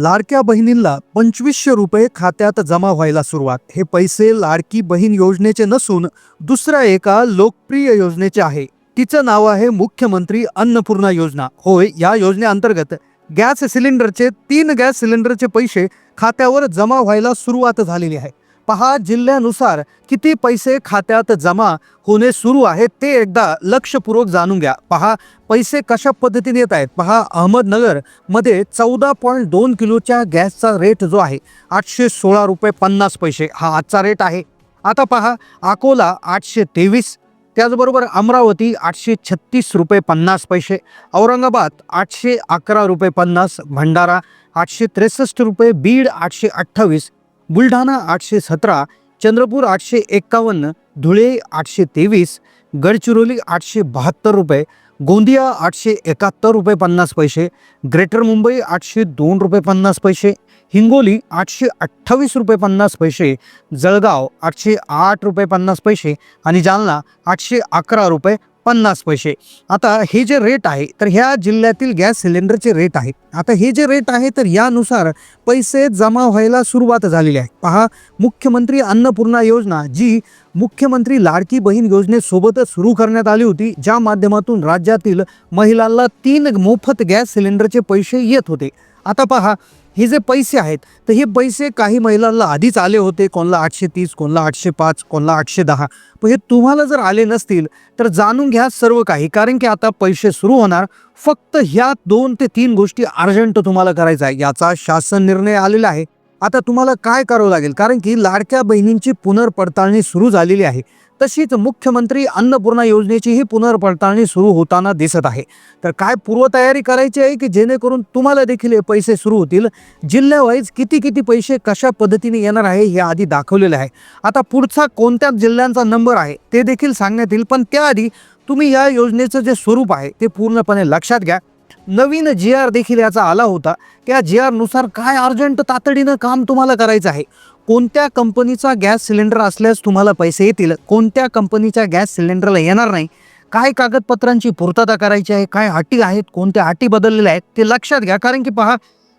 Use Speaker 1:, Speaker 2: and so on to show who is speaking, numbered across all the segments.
Speaker 1: लाडक्या बहिणींना पंचवीसशे रुपये खात्यात जमा व्हायला सुरुवात. हे पैसे लाडकी बहीण योजनेचे नसून दुसऱ्या एका लोकप्रिय योजनेचे आहे. तिचं नाव आहे मुख्यमंत्री अन्नपूर्णा योजना. होय या योजनेअंतर्गत गॅस सिलेंडरचे तीन गॅस सिलेंडरचे पैसे खात्यावर जमा व्हायला सुरुवात झालेली आहे. पहा जिल्ह्यानुसार किती पैसे खात्यात जमा होणे सुरू आहे ते एकदा लक्षपूर्वक जाणून घ्या. पहा पैसे कशा पद्धतीने येत आहेत? पहा अहमदनगरमध्ये चौदा पॉईंट दोन किलोच्या गॅसचा रेट जो आहे आठशे सोळा रुपये पन्नास पैसे हा आजचा रेट आहे. आता पहा अकोला आठशे तेवीस त्याचबरोबर अमरावती आठशे छत्तीस रुपये पन्नास पैसे औरंगाबाद आठशे अकरा रुपये पन्नास भंडारा आठशे त्रेसष्ट रुपये बीड आठशे अठ्ठावीस बुलढाणा आठशे सतरा चंद्रपूर आठशे एक्कावन्न धुळे आठशे तेवीस गडचिरोली आठशे बहात्तर रुपये गोंदिया आठशे एकाहत्तर रुपये पन्नास पैसे ग्रेटर मुंबई आठशे दोन रुपये पन्नास पैसे हिंगोली आठशे अठ्ठावीस रुपये पन्नास पैसे जळगाव आठशे आठ रुपये पन्नास पैसे आणि जालना आठशे अकरा रुपये पन्नास पैसे. आता हे जे रेट आहे तर ह्या जिल्ह्यातील गॅस सिलेंडरचे रेट आहे. आता हे जे रेट आहे तर यानुसार पैसे जमा व्हायला सुरुवात झालेली आहे. पहा मुख्यमंत्री अन्नपूर्णा योजना जी मुख्यमंत्री लाडकी बहीण योजनेसोबतच सुरू करण्यात आली होती ज्या माध्यमातून राज्यातील महिलांना तीन मोफत गॅस सिलेंडरचे पैसे येत होते. आता पहा हे जे पैसे आहेत तर हे पैसे काही महिलांना आधीच आले होते. कोणला आठशे तीस कोणला आठशे पाच कोणला आठशे दहा. पण हे तुम्हाला जर आले नसतील तर जाणून घ्या सर्व काही. कारण की आता पैसे सुरू होणार. फक्त ह्या दोन ते तीन गोष्टी अर्जंट तुम्हाला करायचं आहे. याचा शासन निर्णय आलेला आहे. आता तुम्हाला काय करावं लागेल? कारण की लाडक्या बहिणींची पुनर्पडताळणी सुरू झालेली आहे. तशीच मुख्यमंत्री अन्नपूर्णा योजनेचीही पुनर्पडताळणी सुरू होताना दिसत आहे. तर काय पूर्वतयारी करायची आहे की जेणेकरून तुम्हाला देखील हे पैसे सुरू होतील? जिल्ह्यावाईज किती किती पैसे कशा पद्धतीने येणार आहे हे आधी दाखवलेलं आहे. आता पुढचा कोणत्या जिल्ह्यांचा नंबर आहे ते देखील सांगण्यात येईल. पण त्याआधी तुम्ही या योजनेचं जे स्वरूप आहे ते पूर्णपणे लक्षात घ्या. नवीन जी आर देखील याचा आला होता. त्या जी आरनुसार काय अर्जंट तातडीनं काम तुम्हाला करायचं आहे? कोणत्या कंपनीचा गॅस सिलेंडर असल्यास तुम्हाला पैसे येतील? कोणत्या कंपनीच्या गॅस सिलेंडरला येणार नाही? काय कागदपत्रांची पूर्तता करायची आहे? काय अटी आहेत? कोणत्या अटी बदललेल्या आहेत? ते लक्षात घ्या. कारण की पहा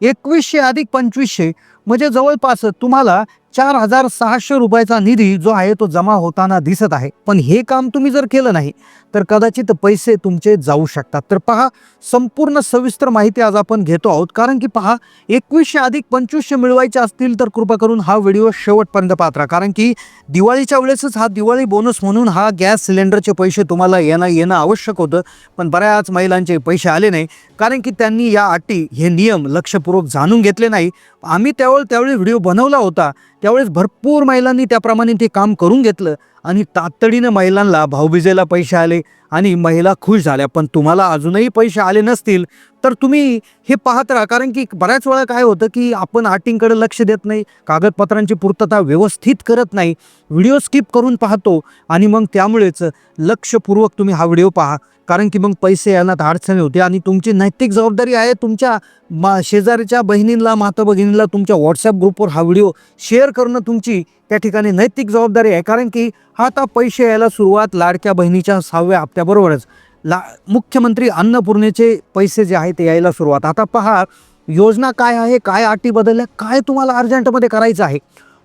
Speaker 1: एकवीसशे अधिक पंचवीसशे म्हणजे जवळपास तुम्हाला चार हजार सहाशे रुपयाचा निधी जो आहे तो जमा होताना दिसत आहे. पण हे काम तुम्ही जर केलं नाही तर कदाचित पैसे तुमचे जाऊ शकतात. तर पहा संपूर्ण सविस्तर माहिती आज आपण घेतो आहोत. कारण की पहा एकवीसशे अधिक पंचवीसशे मिळवायचे असतील तर कृपा करून हा व्हिडिओ शेवटपर्यंत पात्रा. कारण की दिवाळीच्या वेळेसच हा दिवाळी बोनस म्हणून हा गॅस सिलेंडरचे पैसे तुम्हाला येणं येणं आवश्यक होतं. पण बऱ्याच महिलांचे पैसे आले नाही. कारण की त्यांनी या अटी हे नियम लक्षपूर्वक जाणून घेतले नाही. आम्ही त्यावेळी त्यावेळी व्हिडिओ बनवला होता. त्यावेळेस भरपूर महिलांनी त्याप्रमाणे ते काम करून घेतलं आणि तातडीनं महिलांना भाऊबीजेला पैसे आले आणि महिला खुश झाल्या. पण तुम्हाला अजूनही पैसे आले नसतील तर तुम्ही हे पाहत राहा. कारण की बऱ्याच वेळा काय होतं की आपण आटिंगकडे लक्ष देत नाही कागदपत्रांची पूर्तता व्यवस्थित करत नाही. व्हिडिओ स्किप करून पाहतो आणि मग त्यामुळेच लक्षपूर्वक तुम्ही हा व्हिडिओ पहा. कारण की मग पैसे येण्यात अडचणी होते आणि तुमची नैतिक जबाबदारी आहे. तुमच्या मा शेजारीच्या बहिणींना माता भगिनीला तुमच्या व्हॉट्सअप ग्रुपवर हा व्हिडिओ शेअर करणं तुमची त्या ठिकाणी नैतिक जबाबदारी आहे. कारण की हा आता पैसे यायला सुरुवात लाडक्या बहिणीच्या सहाव्या हप्त्याबरोबरच. ला मुख्यमंत्री अन्नपूर्णेचे पैसे जे आहे ते यायला सुरुवात. आता पहा योजना काय आहे काय अटी बदलल्या काय तुम्हाला अर्जंटमध्ये करायचं आहे?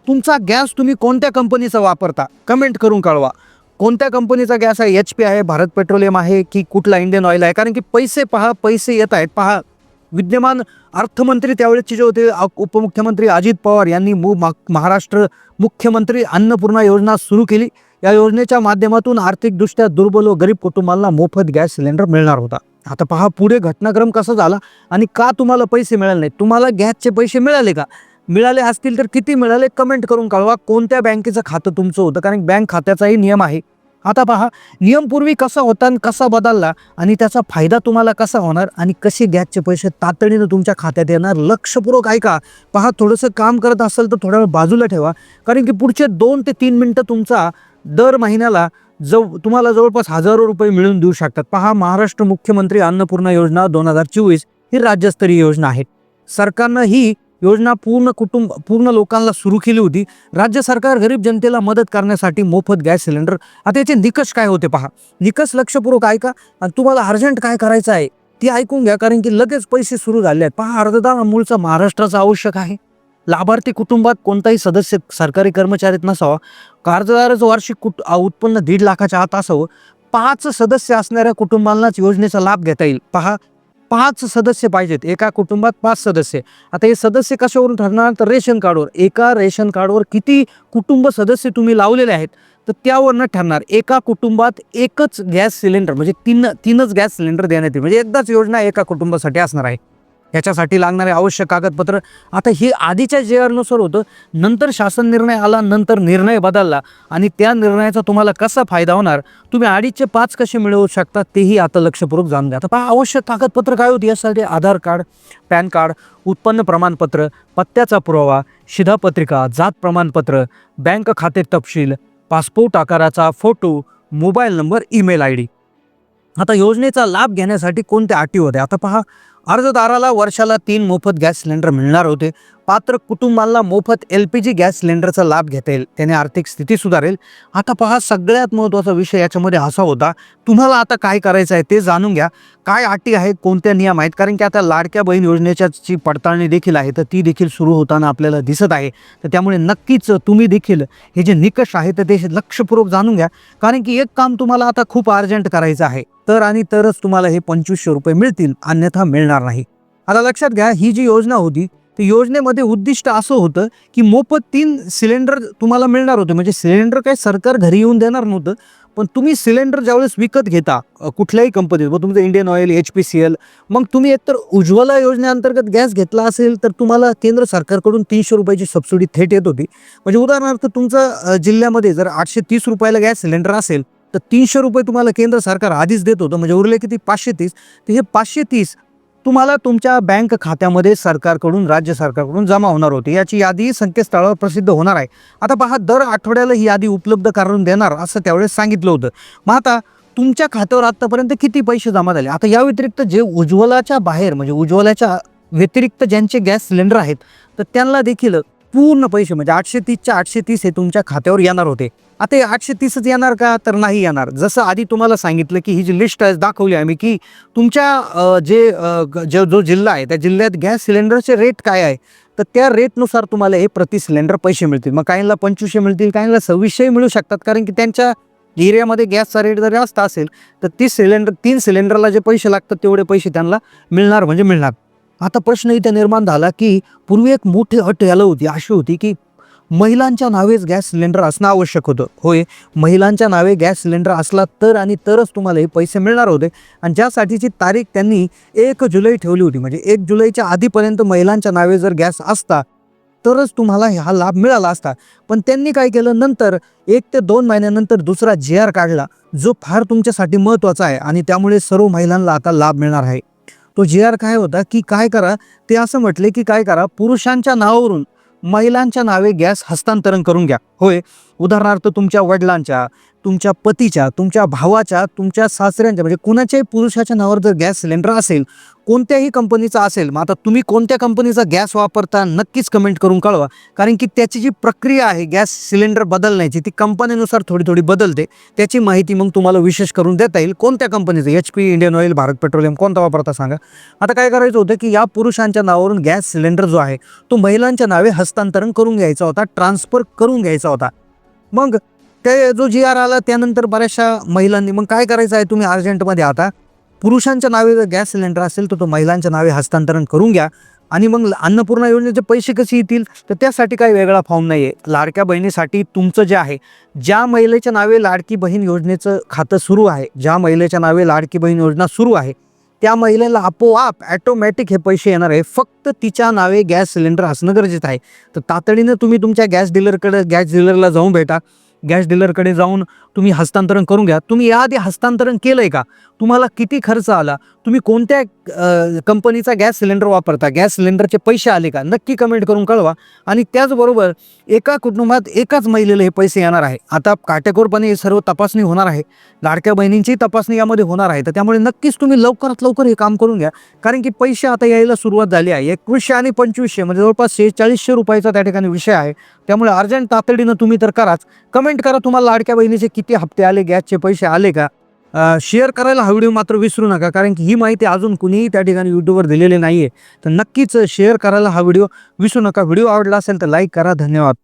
Speaker 1: तुमचा गॅस तुम्ही कोणत्या कंपनीचा वापरता? कमेंट करून कळवा. कोणत्या कंपनीचा गॅस आहे? एच पी आहे भारत पेट्रोलियम आहे की कुठला इंडियन ऑइल आहे? कारण की पैसे पहा पैसे येत आहेत. पहा विद्यमान अर्थमंत्री त्यावेळेसचे जे होते उपमुख्यमंत्री अजित पवार यांनी मु मा- महाराष्ट्र मुख्यमंत्री अन्नपूर्णा योजना सुरू केली. या योजनेच्या माध्यमातून आर्थिकदृष्ट्या दुर्बल व गरीब कुटुंबांना मोफत गॅस सिलेंडर मिळणार होता. आता पहा पुढे घटनाक्रम कसा झाला आणि का तुम्हाला पैसे मिळाले नाही तुम्हाला गॅसचे पैसे मिळाले का? मिळाले असतील तर किती मिळाले कमेंट करून कळवा. कोणत्या बँकेचं खातं तुमचं होतं? कारण बँक खात्याचाही नियम आहे. आता पहा नियम पूर्वी कसा होता आणि कसा बदलला आणि त्याचा फायदा तुम्हाला कसा होणार आणि कसे गॅसचे पैसे तातडीनं तुमच्या खात्यात येणार? लक्षपूर्वक ऐका. पहा थोडंसं काम करत असेल तर थोड्या वेळ बाजूला ठेवा. कारण की पुढचे दोन ते तीन मिनटं तुमचा दर महिन्याला जव तुम्हाला जवळपास हजारो रुपये मिळून देऊ शकतात. पहा महाराष्ट्र मुख्यमंत्री अन्नपूर्णा योजना दोन हजार चोवीस ही राज्यस्तरीय योजना आहे. सरकारनं ही योजना पूर्ण कुटुंब पूर्ण लोकांना सुरू केली होती. राज्य सरकार गरीब जनतेला मदत करण्यासाठी मोफत गॅस सिलेंडर. आता याचे निकष काय होते पहा. निकष लक्षपूर्वक ऐका. आणि तुम्हाला अर्जंट काय करायचं आहे ती ऐकून घ्या. कारण की लगेच पैसे सुरू झाले आहेत. पहा अर्धदान अमूलचा महाराष्ट्राचा आवश्यक आहे. लाभार्थी कुटुंबात कोणताही सदस्य सरकारी कर्मचारीत नसावा. कर्जदाराचं वार्षिक कुट उत्पन्न दीड लाखाच्या आत असावं. पाच सदस्य असणाऱ्या कुटुंबांनाच योजनेचा लाभ घेता येईल. पहा पाच सदस्य पाहिजेत. एका कुटुंबात पाच सदस्य. आता हे सदस्य कशावरून ठरणार? तर रेशन कार्डवर. एका रेशन कार्डवर किती कुटुंब सदस्य तुम्ही लावलेले आहेत तर त्यावरनं ठरणार. एका कुटुंबात एकच गॅस सिलेंडर म्हणजे तीन तीनच गॅस सिलेंडर देण्यात येईल. म्हणजे एकदाच योजना एका कुटुंबासाठी असणार आहे. याच्यासाठी लागणारे आवश्यक कागदपत्र. आता हे आधीच्या जे आरनुसार होतं. नंतर शासन निर्णय आला नंतर निर्णय बदलला आणि त्या निर्णयाचा तुम्हाला कसा फायदा होणार? तुम्ही अडीचचे पाच कसे मिळवू शकता तेही आता लक्षपूर्वक जाणून घ्या. आता पहा आवश्यक कागदपत्र काय होती? यासाठी आधार कार्ड पॅन कार्ड उत्पन्न प्रमाणपत्र पत्त्याचा पुरावा शिधापत्रिका जात प्रमाणपत्र बँक खाते तपशील पासपोर्ट आकाराचा photo mobile number email I D. आता योजनेचा लाभ घेण्यासाठी कोणत्या अटी होत्या? आता पहा अर्जदाराला वर्षाला तीन मोफत गॅस सिलेंडर मिळणार होते. पात्र कुटुंबाला मोफत एल पी जी गॅस सिलेंडरचा लाभ घेता येईल. त्याने आर्थिक स्थिती सुधारेल. आता पहा सगळ्यात महत्त्वाचा विषय याच्यामध्ये असा होता. तुम्हाला आता काय करायचं आहे ते जाणून घ्या. काय अटी आहेत कोणत्या नियम आहेत? कारण की आता लाडक्या बहीण योजनेच्या जी पडताळणी देखील आहे तर ती देखील सुरू होताना आपल्याला दिसत आहे. तर त्यामुळे नक्कीच तुम्ही देखील हे जे निकष आहे तर ते लक्षपूर्वक जाणून घ्या. कारण की एक काम तुम्हाला आता खूप अर्जंट करायचं आहे. तर आणि तरच तुम्हाला हे पंचवीसशे रुपये मिळतील. अन्यथा मिळणार नाही. आता लक्षात घ्या ही जी योजना होती तर योजनेमध्ये उद्दिष्ट असं होतं की मोफत तीन सिलेंडर तुम्हाला मिळणार होते. म्हणजे सिलेंडर काही सरकार घरी येऊन देणार नव्हतं पण तुम्ही सिलेंडर ज्यावेळेस विकत घेता कुठल्याही कंपनीत मग तुमचं Indian Oil H P C L मग तुम्ही एकतर उज्ज्वला योजनेअंतर्गत गॅस घेतला असेल तर तुम्हाला केंद्र सरकारकडून तीनशे रुपयाची सबसिडी थेट येत होती. म्हणजे उदाहरणार्थ तुमचं जिल्ह्यामध्ये जर आठशे तीस रुपयाला गॅस सिलेंडर असेल तर तीनशे रुपये तुम्हाला केंद्र सरकार आधीच देत होतं. म्हणजे उरले किती? पाचशे तीस. तर हे पाचशे तीस तुम्हाला तुमच्या बँक खात्यामध्ये सरकारकडून राज्य सरकारकडून जमा होणार होती. याची यादी संकेतस्थळावर प्रसिद्ध होणार आहे. आता पहा दर आठवड्याला ही यादी उपलब्ध करून देणार असं त्यावेळेस सांगितलं होतं. मग आता तुमच्या खात्यावर आत्तापर्यंत किती पैसे जमा झाले? आता या व्यतिरिक्त जे उज्ज्वलाच्या बाहेर म्हणजे उज्ज्वलाच्या व्यतिरिक्त ज्यांचे गॅस सिलेंडर आहेत तर त्यांना देखील पूर्ण पैसे म्हणजे आठशे तीसच्या आठशे तीस हे तुमच्या खात्यावर येणार होते. आता हे आठशे तीसच येणार का? तर नाही येणार. जसं आधी तुम्हाला सांगितलं की ही जी लिस्ट आहे दाखवली आम्ही की तुमच्या जे जो जो जिल्हा आहे त्या जिल्ह्यात गॅस सिलेंडरचे रेट काय आहे? तर त्या रेटनुसार तुम्हाला हे प्रति सिलेंडर पैसे मिळतील. मग काहींना पंचवीसशे मिळतील काहींना सव्वीसशे मिळू शकतात. कारण की त्यांच्या एरियामध्ये गॅसचा रेट जर जास्त असेल तर तीस सिलेंडर तीन सिलेंडरला जे पैसे लागतात तेवढे पैसे त्यांना मिळणार म्हणजे मिळणार. आता प्रश्न इथे निर्माण झाला की पूर्वी एक मोठी अट याला होती अशी होती की महिलांच्या नावेच गॅस सिलेंडर असणं आवश्यक होतं. होय महिलांच्या नावे गॅस सिलेंडर असला तर आणि तरच तुम्हाला हे पैसे मिळणार होते. आणि ज्यासाठीची तारीख त्यांनी एक जुलै ठेवली होती. म्हणजे एक जुलैच्या आधीपर्यंत महिलांच्या नावे जर गॅस असता तरच तुम्हाला हा लाभ मिळाला असता. पण त्यांनी काय केलं? नंतर एक ते दोन महिन्यानंतर दुसरा जे आर काढला जो फार तुमच्यासाठी महत्त्वाचा आहे आणि त्यामुळे सर्व महिलांना आता लाभ मिळणार आहे. तो जी आर काय होता की काय करा? ते असं म्हटले की काय करा? पुरुषांच्या नावावरून महिलांच्या नावे गॅस हस्तांतरण करून घ्या. होय? उदाहरणार्थ तुमच्या वडिलांच्या तुमच्या पतीच्या तुमच्या भावाच्या तुमच्या सासऱ्यांच्या म्हणजे कुणाच्याही पुरुषाच्या नावावर जर गॅस सिलेंडर असेल कोणत्याही कंपनीचा असेल मग आता तुम्ही कोणत्या कंपनीचा गॅस वापरता नक्कीच कमेंट करून कळवा. कारण की त्याची जी प्रक्रिया आहे गॅस सिलेंडर बदलण्याची ती कंपनीनुसार थोडी थोडी बदलते. त्याची माहिती मग तुम्हाला विशेष करून देता येईल कोणत्या कंपनीचं. H P Indian Oil Bharat Petroleum कोणता वापरता सांगा. आता काय करायचं होतं की या पुरुषांच्या नावावरून गॅस सिलेंडर जो आहे तो महिलांच्या नावे हस्तांतरण करून घ्यायचा होता ट्रान्सफर करून घ्यायचा होता. मग ते जो जी आर आला त्यानंतर बऱ्याचशा महिलांनी मग काय करायचं आहे तुम्ही अर्जंटमध्ये आता? पुरुषांच्या नावे जर गॅस सिलेंडर असेल तर तो महिलांच्या नावे हस्तांतरण करून घ्या. आणि मग अन्नपूर्णा योजनेचे पैसे कसे येतील? तर त्यासाठी काही वेगळा फॉर्म नाही आहे लाडक्या बहिणीसाठी तुमचं जे आहे ज्या महिलेच्या नावे लाडकी बहीण योजनेचं खातं सुरू आहे ज्या महिलेच्या नावे लाडकी बहीण योजना सुरू आहे त्या महिलेला आपोआप ॲटोमॅटिक हे पैसे येणार आहे. फक्त तिच्या नावे गॅस सिलेंडर असणं गरजेचं आहे. तर तातडीनं तुम्ही तुमच्या गॅस डीलरकडे गॅस डीलरला जाऊन भेटा. गॅस डीलरकडे जाऊन तुम्ही हस्तांतरण करून घ्या. तुम्ही याआधी हस्तांतरण केलं आहे का? तुम्हाला किती खर्च आला? तुम्ही कोणत्या कंपनीचा गॅस सिलेंडर वापरता? गॅस सिलेंडरचे पैसे आले का? नक्की कमेंट करून कळवा. आणि त्याचबरोबर एका कुटुंबात एकाच महिलेला हे पैसे येणार आहे. आता काटेकोरपणे हे सर्व तपासणी होणार आहे. लाडक्या बहिणींची तपासणी यामध्ये होणार आहे. तर त्यामुळे नक्कीच तुम्ही लवकरात लवकर हे काम करून घ्या. कारण की पैसे आता यायला सुरुवात झाली आहे. एकवीसशे आणि पंचवीसशे म्हणजे जवळपास शेहेचाळीसशे रुपयाचा त्या ठिकाणी विषय आहे. त्यामुळे अर्जंट तातडीनं तुम्ही तर कराच. कमेंट करा तुम्हाला लाडक्या बहिणीचे किती हप्ते आले गॅसचे पैसे आले का? शेअर करायला हा व्हिडिओ मात्र विसरू नका कारण की ही माहिती अजून कुणीही त्या ठिकाणी यूट्यूबवर दिलेली नाही आहे तर नक्कीच शेअर करायला हा व्हिडिओ विसरू नका. व्हिडिओ आवडला असेल तर लाईक करा. धन्यवाद.